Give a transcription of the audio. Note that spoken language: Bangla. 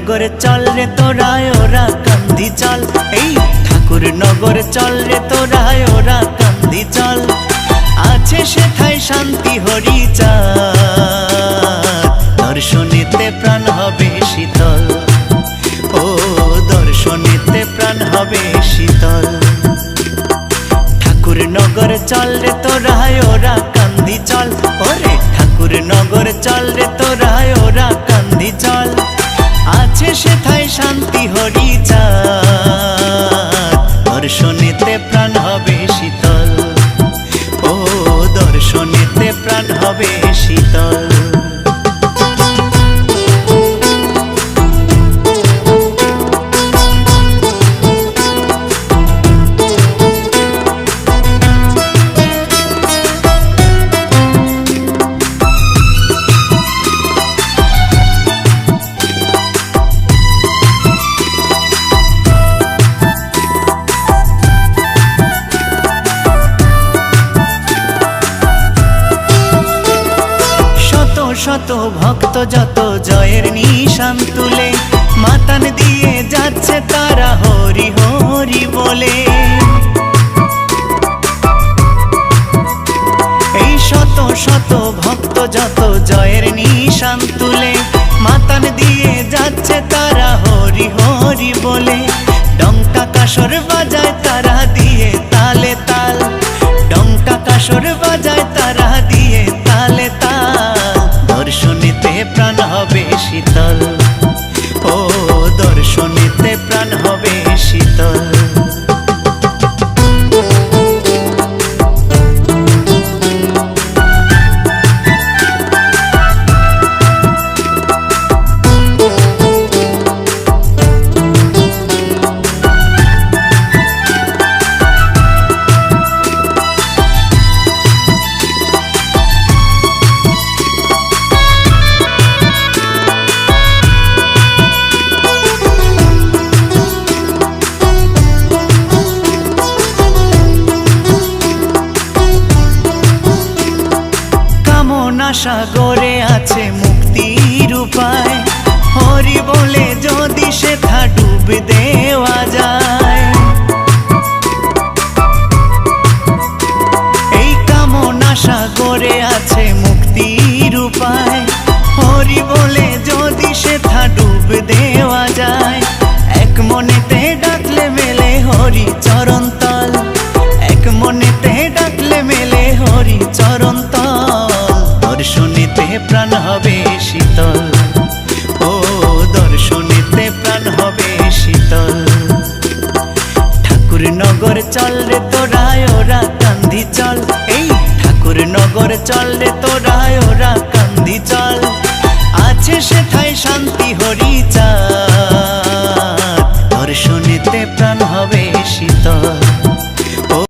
নগর চল রে তোরা, ওরা কান্দি চল। এই ঠাকুর নগর চল রে তোরা, ওরা কান্দি চল। আছে সেথায় শান্তি হরি দর্শনেতে দর্শনেতে প্রাণ হবে শীতল। শত ভক্ত যত জয়ের নিশান তুলে, মাতান দিয়ে যাচ্ছে তারা হরি হরি বলে। এই শত শত ভক্ত যত জয়ের নিশান তুলে, মাতান দিয়ে যাচ্ছে তারা হরি হরি বলে। ডঙ্কা কাসর বাজায় তারা দিয়ে তালে তাল ডঙ্কা কাসর বাজায় তারা সাগরে আছে মুক্তির উপায়। হরি বলে যদি সে থা ডুব দেওয়া যায়। এই কামনা সাগরে আছে মুক্তির উপায়। হরি বলে যদি সে থা ডুব দেওয়া যায়। এক মনেতে ডাকলে মেলে হরি চরন্তাল এক মনেতে ডাকলে মেলে হরি চরণ